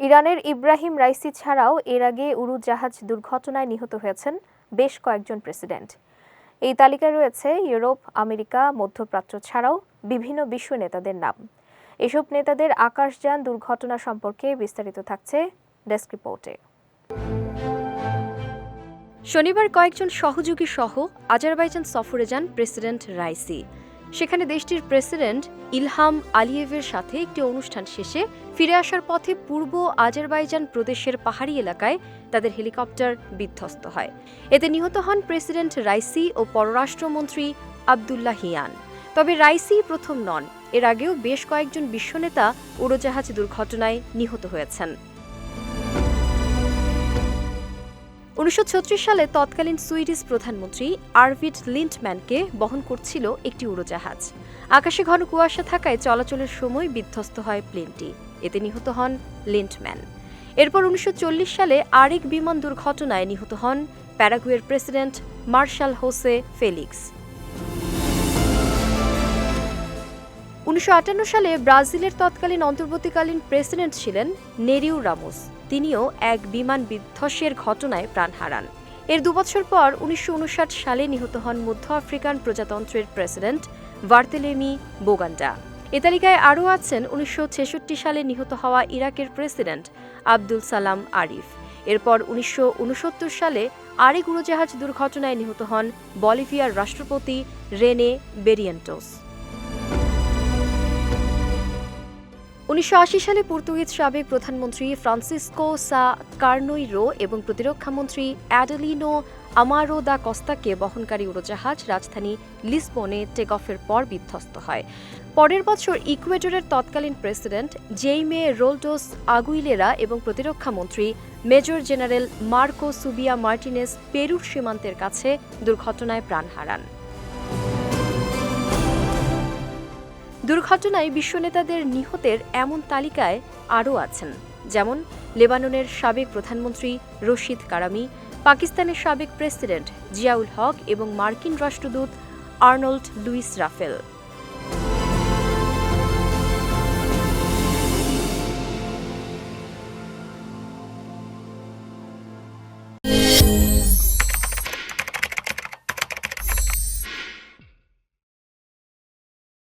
ইরানের Ebrahim Raisi ছাড়াও এর আগে উড়োজাহাজ দুর্ঘটনায় নিহত হয়েছেন বেশ কয়েকজন প্রেসিডেন্ট। এই তালিকায় রয়েছে ইউরোপ, আমেরিকা, মধ্যপ্রাচ্য ছাড়াও বিভিন্ন বিশ্ব নেতাদের নাম। এসব নেতাদের আকাশযান দুর্ঘটনা সম্পর্কে বিস্তারিত থাকছে ডেস্ক রিপোর্টে। শনিবার কয়েকজন সহযোগী সহ আজারবাইজান সফরে যান প্রেসিডেন্ট রাইসি। সেখানে দেশটির প্রেসিডেন্ট ইলহাম আলিয়েভের সাথে একটি অনুষ্ঠান শেষে ফিরে আসার পথে পূর্ব আজারবাইজান প্রদেশের পাহাড়ি এলাকায় তাদের হেলিকপ্টার বিধ্বস্ত হয়। এতে নিহত হন প্রেসিডেন্ট রাইসি ও পররাষ্ট্রমন্ত্রী আবদুল্লাহ হিয়ান। তবে রাইসি প্রথম নন। এর আগেও বেশ কয়েকজন বিশ্বনেতা উড়োজাহাজ দুর্ঘটনায় নিহত হয়েছেন। উনিশশো ছত্রিশ সালে তৎকালীন সুইডিশ প্রধানমন্ত্রী আরভিড লিন্টম্যানকে বহন করছিল একটি উড়োজাহাজ। আকাশে ঘন কুয়াশা থাকায় চলাচলের সময় বিধ্বস্ত হয় প্লেনটি। এতে নিহত হন লিন্টম্যান এরপর উনিশশো চল্লিশ সালে আরেক বিমান দুর্ঘটনায় নিহত হন প্যারাগুয়ের প্রেসিডেন্ট মার্শাল হোসে ফেলিক্স। উনিশশো আটান্ন সালে ব্রাজিলের তৎকালীন অন্তর্বর্তীকালীন প্রেসিডেন্ট ছিলেন নেরিউ রামোস। তিনিও এক বিমান বিধ্বসের ঘটনায় প্রাণ হারান। এর দুবছর পর উনিশশো উনষাট সালে নিহত হন মধ্য আফ্রিকান প্রজাতন্ত্রের প্রেসিডেন্ট ভার্তেলেমি বোগান্ডা। এ তালিকায় আরও আছেন উনিশশো ছেষট্টি সালে নিহত হওয়া ইরাকের প্রেসিডেন্ট আব্দুল সালাম আরিফ। এরপর উনিশশো উনসত্তর সালে আরেক উড়োজাহাজ দুর্ঘটনায় নিহত হন বলিভিয়ার রাষ্ট্রপতি রেনে বেরিয়েন্টোস। উনিশশো আশি সালে পর্তুগিজ সাবেক প্রধানমন্ত্রী ফ্রান্সিসকো সা কার্নোইরো এবং প্রতিরক্ষামন্ত্রী অ্যাডেলিনো আমারো দা কস্তাকে বহনকারী উড়োজাহাজ রাজধানী লিসবনে টেক অফের পর বিধ্বস্ত হয়। পরের বছর ইকুয়েডরের তৎকালীন প্রেসিডেন্ট জেইমে রোল্ডোস আগুইলেরা এবং প্রতিরক্ষামন্ত্রী major general Marco Subia Martinez পেরুর সীমান্তের কাছে দুর্ঘটনায় প্রাণ হারান। দুর্ঘটনায় বিশ্ব নেতাদের নিহতের এমন তালিকায় আরও আছেন, যেমন লেবাননের সাবেক প্রধানমন্ত্রী রশিদ কারামি, পাকিস্তানের সাবেক প্রেসিডেন্ট জিয়াউল হক এবং মার্কিন রাষ্ট্রদূত আর্নল্ড লুইস রাফেল।